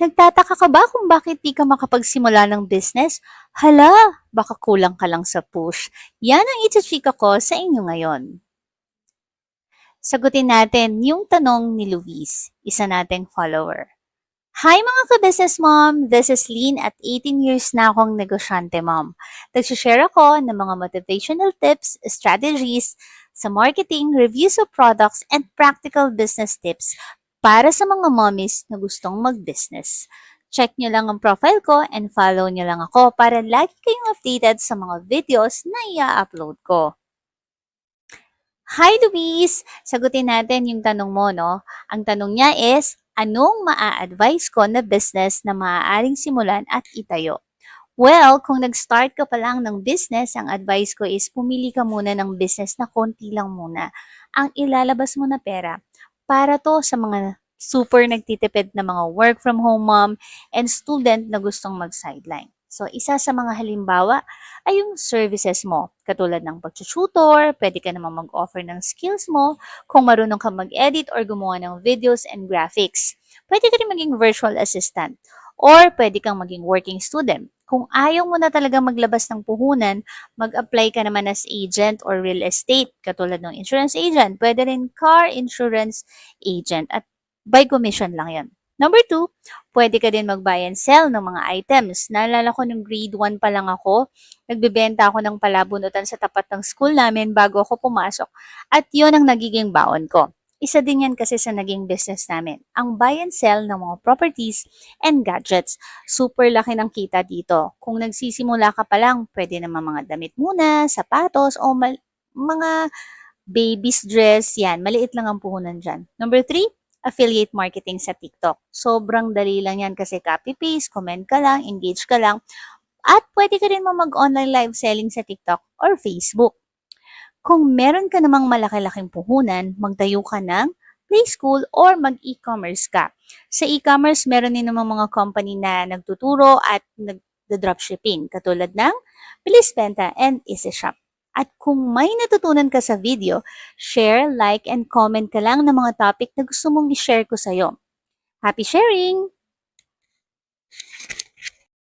Nagtataka ka ba kung bakit di ka makapagsimula ng business? Hala, baka kulang ka lang sa push. Yan ang itichika ko sa inyo ngayon. Sagutin natin yung tanong ni Luis, isa nating follower. Hi mga ka-business mom! This is Lynn at 18 years na akong negosyante mom. Nagsishare ako ng mga motivational tips, strategies sa marketing, reviews of products, and practical business tips para sa mga mommies na gustong mag-business. Check nyo lang ang profile ko and follow nyo lang ako para lagi kayong updated sa mga videos na i-upload ko. Hi Luis! Sagutin natin yung tanong mo, no? Ang tanong niya is, anong maa-advise ko na business na maaaring simulan at itayo? Well, kung nag-start ka pa lang ng business, ang advice ko is pumili ka muna ng business na konti lang muna. Ang ilalabas mo na pera para to sa mga super nagtitipid na mga work from home mom and student na gustong mag-sideline. So, isa sa mga halimbawa ay yung services mo. Katulad ng pag-tutor, pwede ka naman mag-offer ng skills mo kung marunong ka mag-edit or gumawa ng videos and graphics. Pwede ka rin maging virtual assistant or pwede kang maging working student. Kung ayaw mo na talaga maglabas ng puhunan, mag-apply ka naman as agent or real estate, katulad ng insurance agent. Pwede rin car insurance agent at by commission lang yan. Number two, pwede ka din mag-buy and sell ng mga items. Naalala ko nung grade 1 pa lang ako, nagbebenta ako ng palabunutan sa tapat ng school namin bago ako pumasok. At yon ang nagiging baon ko. Isa din yan kasi sa naging business namin. Ang buy and sell ng mga properties and gadgets. Super laki ng kita dito. Kung nagsisimula ka pa lang, pwede naman mga damit muna, sapatos, o mga baby's dress. Yan, maliit lang ang puhunan dyan. Number three, affiliate marketing sa TikTok. Sobrang dali lang yan kasi copy-paste, comment ka lang, engage ka lang. At pwede ka rin mag-online live selling sa TikTok or Facebook. Kung meron ka namang malaki-laking puhunan, magtayo ka ng play school or mag-e-commerce ka. Sa e-commerce, meron din namang mga company na nagtuturo at nag-dropshipping katulad ng Bilis Benta and Easy Shop. At kung may natutunan ka sa video, share, like, and comment ka lang ng mga topic na gusto mong i-share ko sa'yo. Happy sharing!